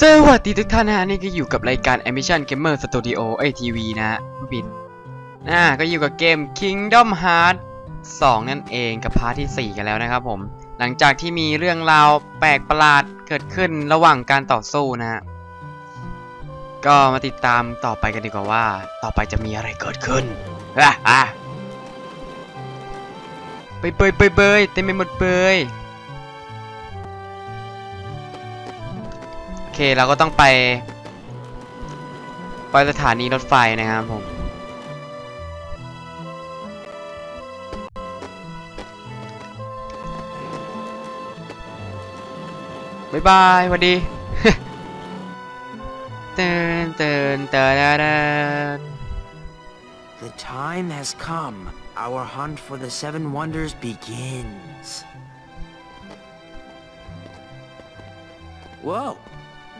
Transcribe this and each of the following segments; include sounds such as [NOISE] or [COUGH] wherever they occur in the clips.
สวัสดีทุกท่านนะฮะนี่ก็อยู่กับรายการ Ambition Gamer Studio เอ้ยทีวีนะปิดอ่าก็อยู่กับเกม Kingdom Hearts 2 นั่นเองกับพาร์ทที่ 4 กันแล้วนะครับผม หลังจากที่มีเรื่องราวแปลกประหลาดเกิดขึ้นระหว่างการต่อสู้นะฮะ ก็มาติดตามต่อไปกันดีกว่าว่า ต่อไปจะมีอะไรเกิดขึ้นอะอะไปเบยเบยเบยเต็มไปหมดเบย เคเราก็ต้องไป ไปสถานีรถไฟนะครับผมบายบายสวัสดีเตือนเตือนเตือนเตือน The time has come. Our hunt for the Seven Wonders begins. Whoa!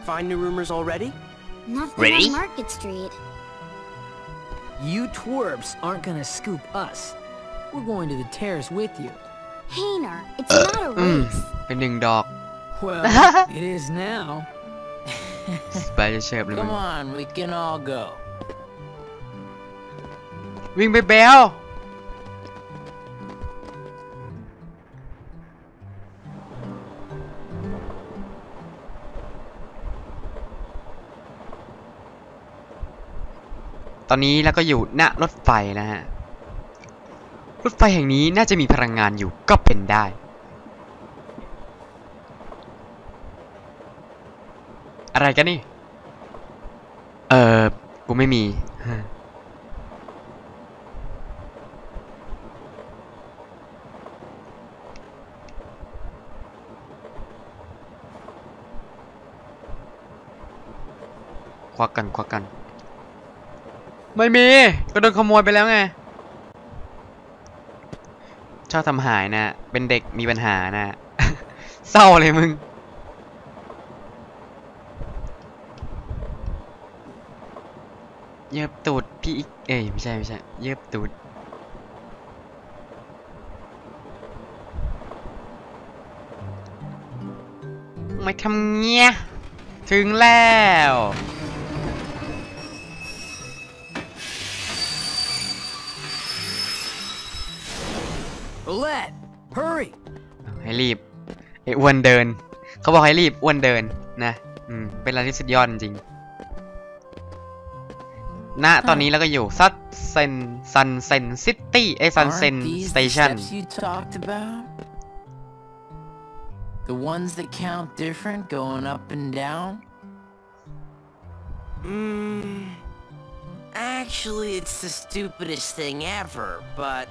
Find new rumors already? Nothing Ready? on Market Street. You twerps aren't gonna scoop us. We're going to the terrace with you. Hayner, it's not a อืม race. เป็นหนึ่งดอก Well, [LAUGHS] it is now. ไปจะเชิบเลยมึง Come on, we can all go. วิ่งไปเบล ตอนนี้เราก็อยู่ณรถไฟนะฮะ รถไฟแห่งนี้น่าจะมีพลังงานอยู่ก็เป็นได้ อะไรกันนี่ เออกูไม่มีควักกันควักกัน ไม่มี ก็โดนขโมยไปแล้วไง ชอบทำหายนะ เป็นเด็กมีปัญหานะ เศร้าเลยมึง เย็บตูดพี่อีก เอ้ยไม่ใช่ไม่ใช่ เย็บตูดไม่ทำเงี้ย ถึงแล้ว hurry! ให้รีบไอ้อ้วนเดิน เขาบอกให้รีบอ้วนเดินนะอืมเป็นอะไรที่สุดยอดจริงๆณตอนนี้เราก็อยู่ซันเซนซันเซนซิตี้ไอ้ซันเซน Aren't these สเต the ชัน steps you talked about? The ones that count different going up and down? Hmm. Actually, it's the stupidest thing ever, but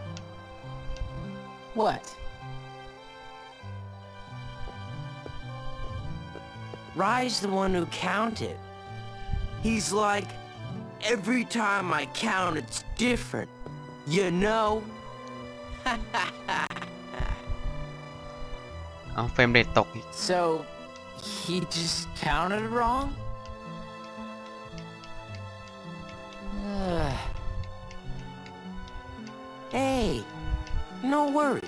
What? Rai's the one who counted. He's like, every time I count, it's different. You know? [LAUGHS] เอาเฟรมเรทตกอีก So, he just counted wrong? [SIGHS] Ugh. hey, no worries.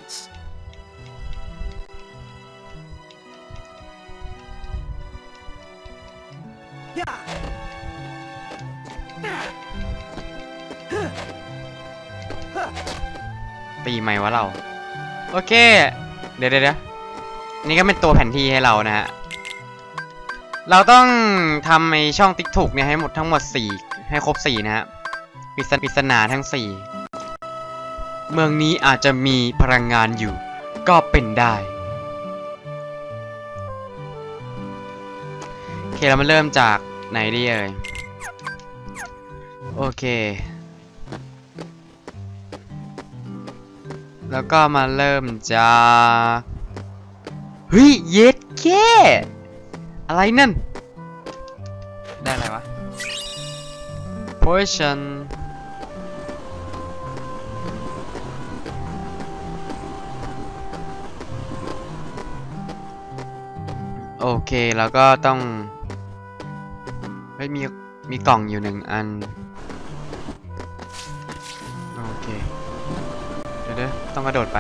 ตีไหมวะเรา โอเคเดี๋ยวเดี๋ยวเดี๋ยวนี่ก็เป็นตัวแผนที่ให้เรานะฮะ เราต้องทำไอช่องติ๊กถูกเนี่ยให้หมดทั้งหมด 4 ให้ครบ 4 นะฮะปริศปริศนาทั้ง 4 เมืองนี้อาจจะมีพลังงานอยู่ ก็เป็นได้ โอเค เรามาเริ่มจากไหนดีเอ่ย โอเค แล้วก็มาเริ่มจากเฮ้ยเย็ดแค่อะไรนั่น ได้อะไรวะ potion โอเค แล้วก็ต้องเฮ้ยมีมีกล่องอยู่หนึ่งอัน ต้องกระโดดไป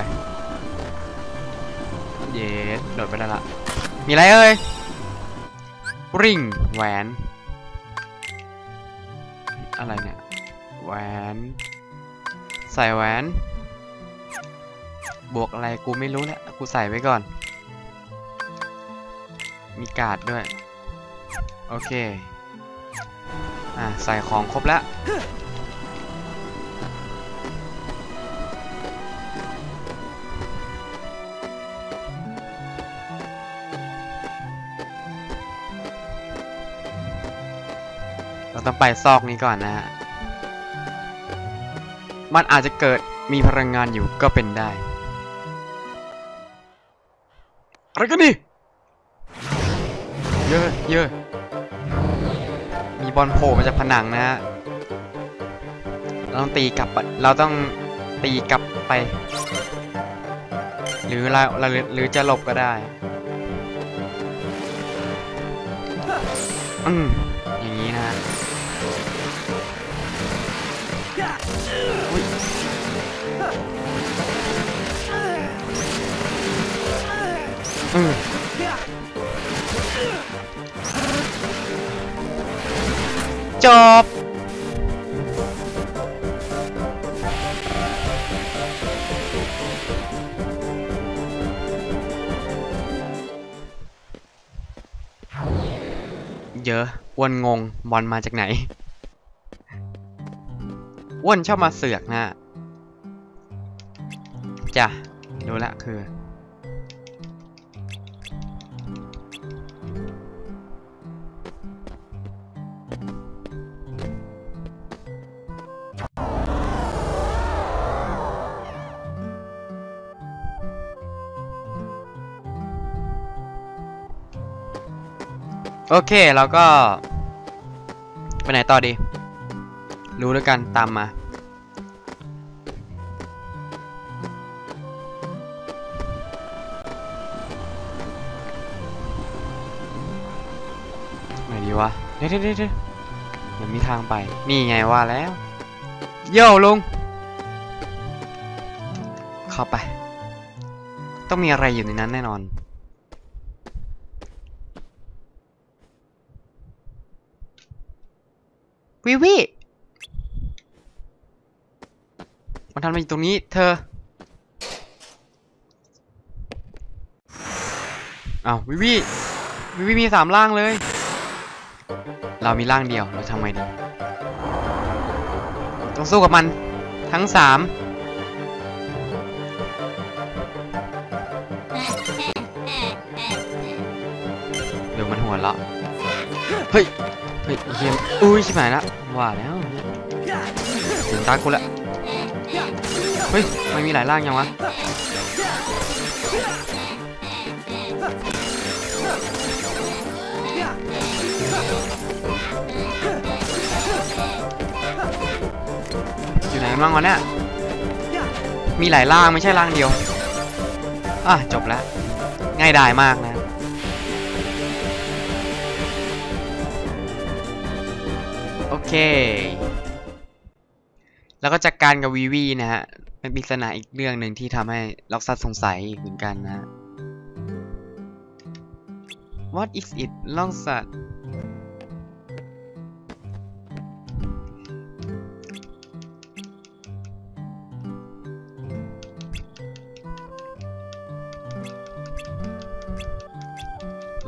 เย้โดดไปได้วละมีอะไรเอ่ยริ่งแหวน อะไรเนี่ย แหวน ใส่แหวน บวกอะไรกูไม่รู้แหละกูใส่ไว้ก่อน มีกาดด้วย โอเค อะ ใส่ของครบแล้ว ต้องไปซอกนี้ก่อนนะฮะ มันอาจจะเกิดมีพลังงานอยู่ก็เป็นได้ อะไรกันนี่ เยอะเยอะมีบอลโผล่มาจากผนังนะฮะ เราต้องตีกลับ เราต้องตีกลับไป หรือเราเราหรือจะหลบก็ได้ อืมอย่างนี้นะ ฮะอุ๊ยอืมจบเยอะอ้วนงงบอลมาจากไหน อ้วนชอบมาเสือกนะจ้ะรู้ละคือ โอเค เราก็ ไปไหนต่อดี รู้แล้วกันตามมา ไหนดีวะ เดี๋ยวเดี๋ยวเดี๋ยวเดี๋ยวมันมีทางไป นี่ไงว่าแล้ว โย่ลุง เข้าไป ต้องมีอะไรอยู่ในนั้นแน่นอนวิวิ มันทำอะไรอยู่ตรงนี้ เธออ้าววิวิวิวิมีสามร่างเลย เรามีร่างเดียว เราทำไงดี ต้องสู้กับมัน ทั้งสามเดี๋ยวมันหัวเราะเฮ้ย เฮ้ยเฮียอุ้ย ชิบหายละว่าแล้วถึงตากูละ เฮ้ยไม่มีหลายร่างยังวะอยู่ไหนกันบ้างวะเนี่ยมีหลายร่างไม่ใช่ร่างเดียว อะจบแล้วง่ายดายมากนะโอเค แล้วก็จัดกการกับวีวีนะฮะ เป็นปริศนาอีกเรื่องหนึ่งที่ทำให้ล็อกซัสสงสัยเหมือนกันนะ What is it ล่องสัตว์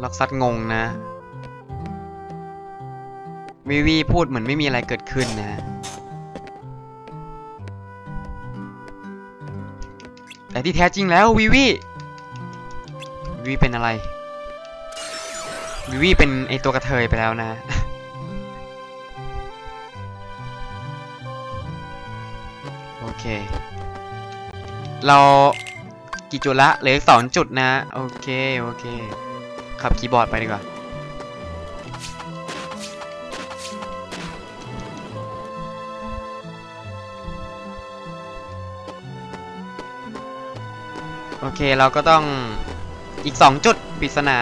ล็อกซัดงงนะวีวีพูดเหมือนไม่มีอะไรเกิดขึ้นนะ แต่ที่แท้จริงแล้ววีวีวีวีเป็นอะไรวีวีเป็นไอตัวกระเทยไปแล้วนะ โอเค เรากี่จุดละเหลือสองจุดนะ โอเค โอเค ขับคีย์บอร์ดไปดีกว่า โอเคเราก็ต้องอีก 2 จุดปริศนา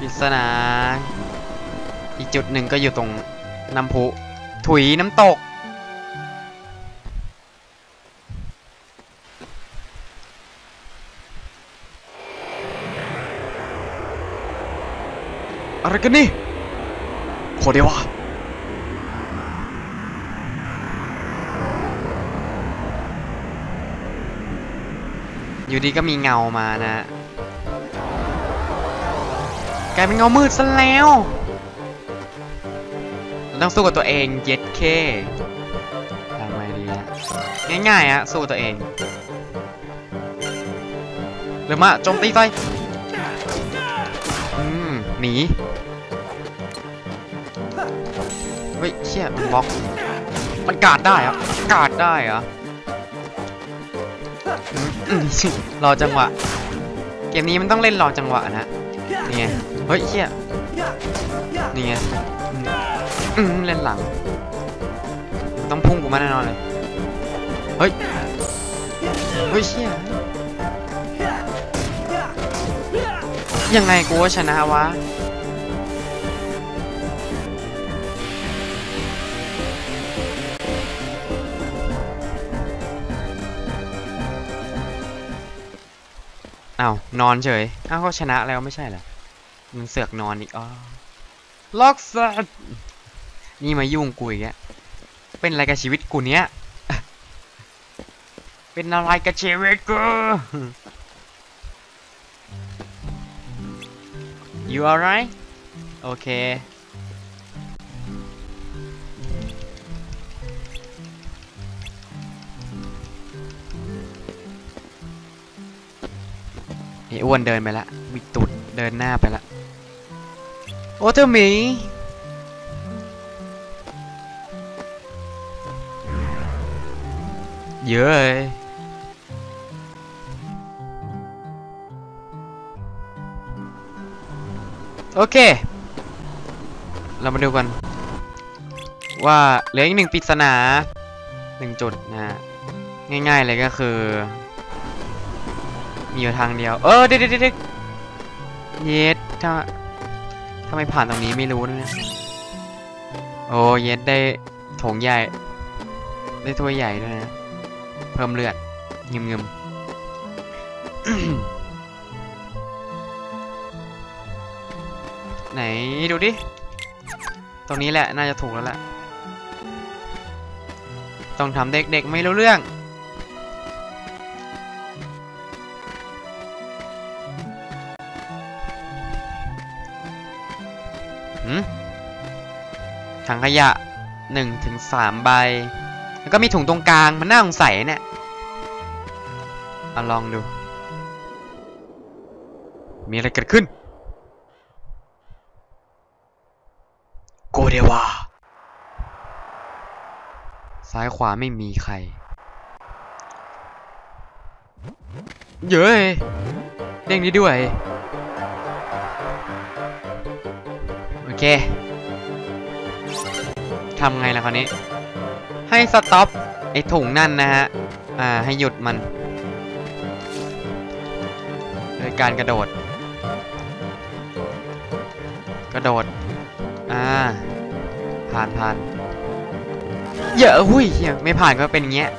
ปริศนาอีกจุดหนึ่งก็อยู่ตรงน้ำพุถุยน้ำตก อะไรกันนี่โคเดวะ อยู่ดีก็มีเงามานะ กลายเป็นเงามืดซะแล้วต้องสู้กับตัวเองเย็ดเคทำไงดีฮะง่ายๆอะสู้ตัวเองหรือมาโจมตีไปอืมหนีเฮ้ยเชี่ยมันบล็อกมันกาดได้อะกาดได้ออืมอืม รอจังหวะ เกมนี้มันต้องเล่นรอจังหวะนะนี่ไง เฮ้ยเชี่ยนี่ไงเล่นหลัง ต้องพุ่งกูมาแน่นอนเลย เฮ้ย เฮ้ยเชี่ยยังไงกูว่าชนะวะ อ้าวนอนเฉยอ้าวก็ชนะแล้วไม่ใช่เหรอมึงเสือกนอนอีกอ๋อล็อกสัตว์นี่มายุ่งกูอีกแล้วเป็นอะไรกับชีวิตกูเนี้ยเป็นอะไรกับชีวิตกู you alright โอเค ไอ้อ้วนเดินไปละวิตุดเดินหน้าไปละโอ้เจ้าหมีเยอะเลยโอเค เรามาดูกัน ว่าเหลืออีกหนึ่งปริศนาหนึ่งจุดนะฮะง่ายๆเลยก็คือ มีอยู่ทางเดียว เออเด็ดเด็ดเด็ดเย็ดถ้าถ้าไม่ผ่านตรงนี้ไม่รู้นะเนี่ยโอ้เย็ดได้ถงใหญ่ ได้ถ้วยใหญ่ด้วยนะ เพิ่มเลือดเงึมเงึมไหนดูดิ ตรงนี้แหละน่าจะถูกแล้วแหละ ต้องทำเด็กๆไม่รู้เรื่อง ถังขยะหนึ่งถึงสามใบ แล้วก็มีถุงตรงกลาง มันน่าสงสัยเนี่ยเอาลองดู มีอะไรเกิดขึ้นโกเดวาซ้ายขวาไม่มีใคร เย้ยเด้งนี้ด้วย โอเค ทำไงล่ะคราวนี้ ให้สต็อปไอ้ถุงนั่นนะฮะ อ่า ให้หยุดมัน โดยการกระโดด กระโดด อ่า ผ่านผ่านเยอะหุ้ยเหี้ยไม่ผ่านก็เป็นอย่างเงี้ย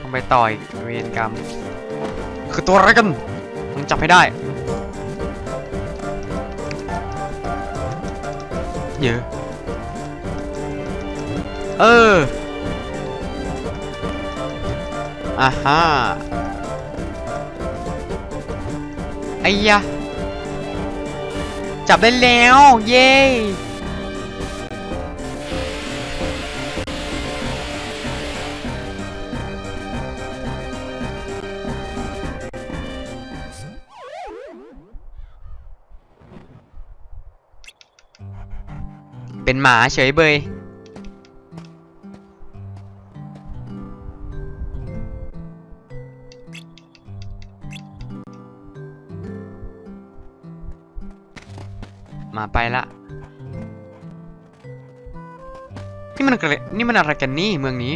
ต้องไปต่อยเวรกรรม คือตัวอะไรกัน ต้องจับให้ได้ เยอะ เอออ่าฮะไอ้ยะ จับได้แล้ว เย้ เป็นหมาเฉยเบยมาไปละนี่มันอะไรนี่มันอะไรกันนี่เมืองนี้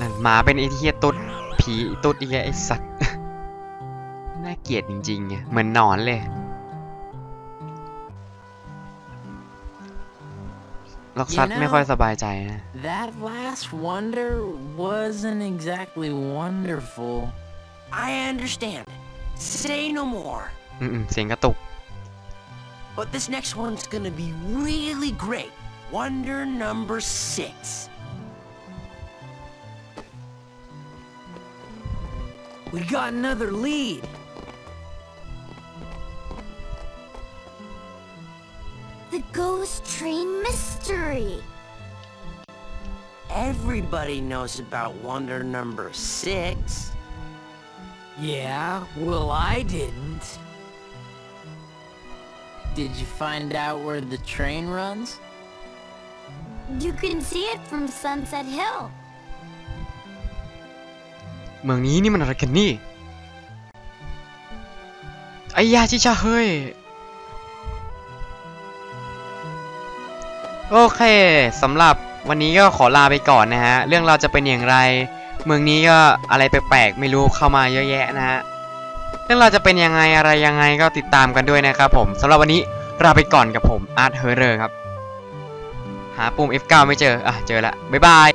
นั่นหมาเป็นไอเทียตุดผีตุดอีกไอสัตว์ น่าเกลียดจริงๆ เหมือนนอนเลย ล็อกซัด You know- ไม่ค่อยสบายใจนะ That last wonder wasn't exactly wonderful. I understand. Say no more. อืมๆเสียงกระตุก But this next one's gonna be really great. Wonder number six. We got another lead. ghost train mystery. Everybody knows about wonder number six. Yeah, well, I didn't. Did you find out where the train runs? You can see it from Sunset Hill. เมืองนี้นี่มันอะไรกันนี่ ไอ้ยาชิชาเฮ้ย โอเคสำหรับวันนี้ก็ขอลาไปก่อนนะฮะ เรื่องเราจะเป็นอย่างไร เมืองนี้ก็อะไรแปลกๆไม่รู้เข้ามาเยอะแยะนะฮะ เรื่องเราจะเป็นยังไงอะไรยังไงก็ติดตามกันด้วยนะครับผมสำหรับวันนี้ลาไปก่อนกับผมอาร์ตเฮอร์เรอร์ครับ หาปุ่ม F9 ไม่เจอ อะ เจอละบ๊ายบาย